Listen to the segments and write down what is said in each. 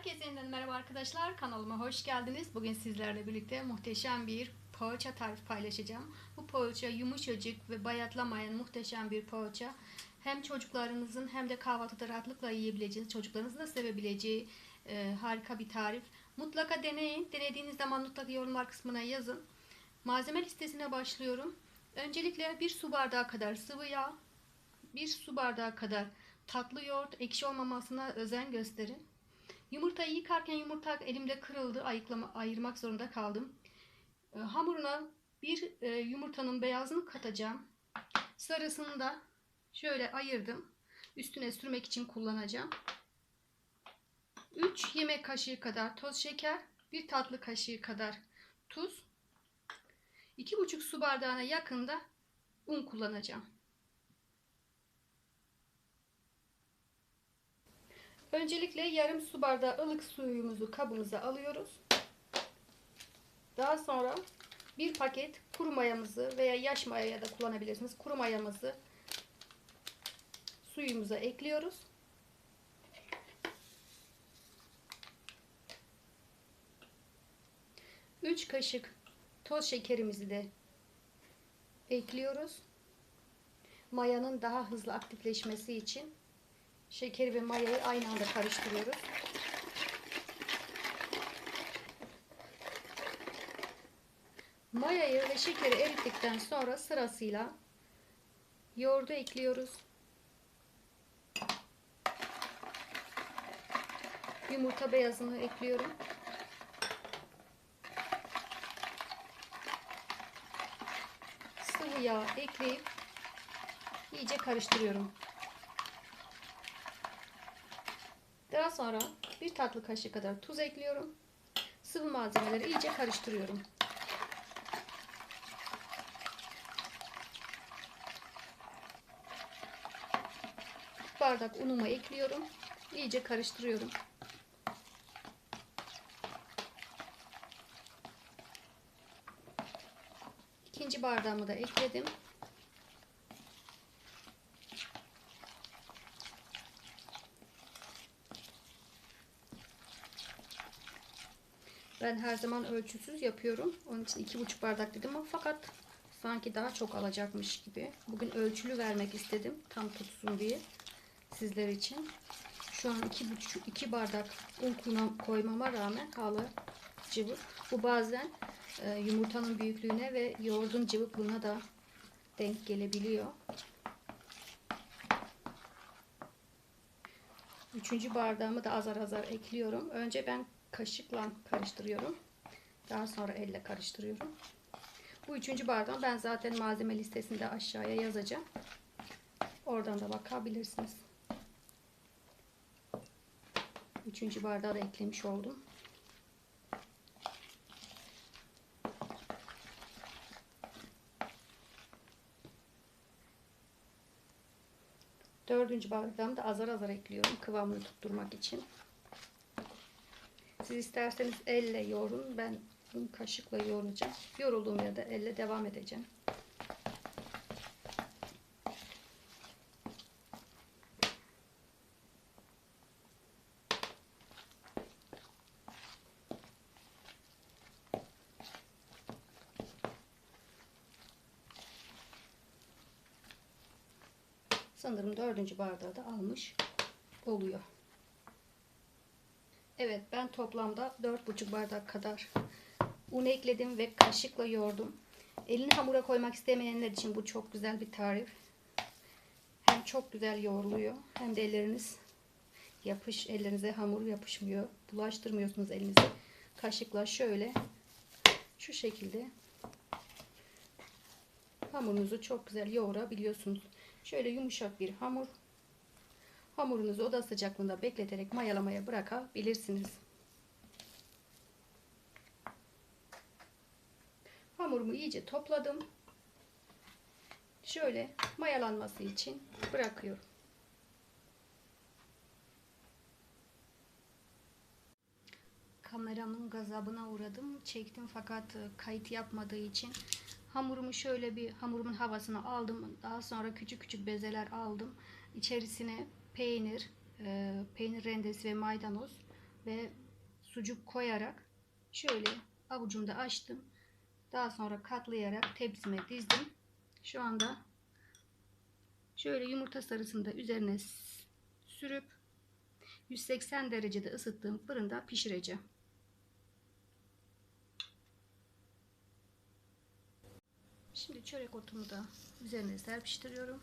Herkese yeniden merhaba arkadaşlar. Kanalıma hoş geldiniz. Bugün sizlerle birlikte muhteşem bir poğaça tarifi paylaşacağım. Bu poğaça yumuşacık ve bayatlamayan muhteşem bir poğaça. Hem çocuklarınızın hem de kahvaltıda rahatlıkla yiyebileceğiniz, çocuklarınızın da sevebileceği e, harika bir tarif. Mutlaka deneyin. Denediğiniz zaman mutlaka yorumlar kısmına yazın. Malzeme listesine başlıyorum. Öncelikle bir su bardağı kadar sıvı yağ, bir su bardağı kadar tatlı yoğurt, ekşi olmamasına özen gösterin. Yumurtayı yıkarken yumurta elimde kırıldı. Ayıklama, ayırmak zorunda kaldım. E, hamuruna bir e, yumurtanın beyazını katacağım. Sarısını da şöyle ayırdım. Üstüne sürmek için kullanacağım. 3 yemek kaşığı kadar toz şeker, 1 tatlı kaşığı kadar tuz, 2,5 su bardağına yakında un kullanacağım. Öncelikle yarım su bardağı ılık suyumuzu kabımıza alıyoruz. Daha sonra bir paket kuru mayamızı veya yaş maya da kullanabilirsiniz. Kuru mayamızı suyumuza ekliyoruz. Üç kaşık toz şekerimizi de ekliyoruz. Mayanın daha hızlı aktifleşmesi için Şekeri ve mayayı aynı anda karıştırıyoruz. Mayayı ve şekeri erittikten sonra sırasıyla yoğurdu ekliyoruz. Yumurta beyazını ekliyorum. Sıvı yağ ekleyip iyice karıştırıyorum. Daha sonra bir tatlı kaşığı kadar tuz ekliyorum. Sıvı malzemeleri iyice karıştırıyorum. bardak unumu ekliyorum. İyice karıştırıyorum. İkinci bardağımı da ekledim. Ben her zaman ölçüsüz yapıyorum. Onun için iki buçuk bardak dedim ama fakat sanki daha çok alacakmış gibi. Bugün ölçülü vermek istedim. Tam tutsun diye sizler için. Şu an iki buçuk iki bardak un koymama rağmen hala cıvık. Bu bazen e, yumurtanın büyüklüğüne ve yoğurdun cıvıklığına da denk gelebiliyor. Üçüncü bardağımı da azar azar ekliyorum. Önce ben kaşıkla karıştırıyorum. Daha sonra elle karıştırıyorum. Bu üçüncü bardağı ben zaten malzeme listesinde aşağıya yazacağım. Oradan da bakabilirsiniz. Üçüncü bardağı da eklemiş oldum. Dördüncü bardağımı da azar azar ekliyorum kıvamını tutturmak için. Siz isterseniz elle yoğurun. Ben bunu kaşıkla yoğuracağım. Yorulduğum yerde elle devam edeceğim. Sanırım dördüncü bardağı da almış oluyor. Evet ben toplamda 4,5 bardak kadar un ekledim ve kaşıkla yoğurdum. Elini hamura koymak istemeyenler için bu çok güzel bir tarif. Hem çok güzel yoğruluyor hem de elleriniz yapış ellerinize hamur yapışmıyor. Bulaştırmıyorsunuz elinizi. Kaşıkla şöyle şu şekilde hamurunuzu çok güzel yoğurabiliyorsunuz. Şöyle yumuşak bir hamur Hamurunuzu oda sıcaklığında bekleterek mayalamaya bırakabilirsiniz. Hamurumu iyice topladım. Şöyle mayalanması için bırakıyorum. Kameramın gazabına uğradım. Çektim fakat kayıt yapmadığı için hamurumu şöyle bir hamurumun havasını aldım. Daha sonra küçük küçük bezeler aldım. İçerisine peynir, e, peynir rendesi ve maydanoz ve sucuk koyarak şöyle avucumda açtım. Daha sonra katlayarak tepsime dizdim. Şu anda şöyle yumurta sarısını da üzerine sürüp 180 derecede ısıttığım fırında pişireceğim. Şimdi çörek otumu da üzerine serpiştiriyorum.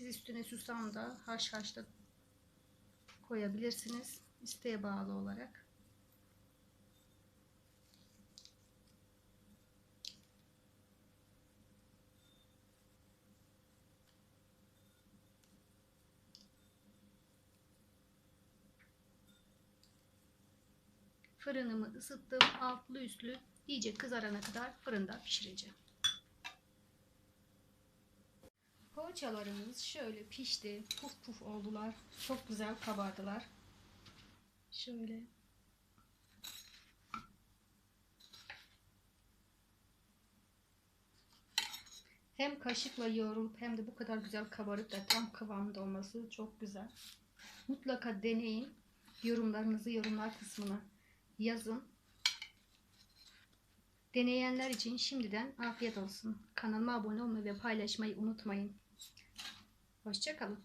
Siz üstüne susam da haşhaş da koyabilirsiniz. İsteğe bağlı olarak. Fırınımı ısıttım. Altlı üstlü iyice kızarana kadar fırında pişireceğim. Poğaçalarımız şöyle pişti. Puf puf oldular. Çok güzel kabardılar. Şöyle. Hem kaşıkla yoğrulup hem de bu kadar güzel kabarıp da tam kıvamında olması çok güzel. Mutlaka deneyin. Yorumlarınızı yorumlar kısmına yazın. Deneyenler için şimdiden afiyet olsun. Kanalıma abone olmayı ve paylaşmayı unutmayın. Hoşçakalın.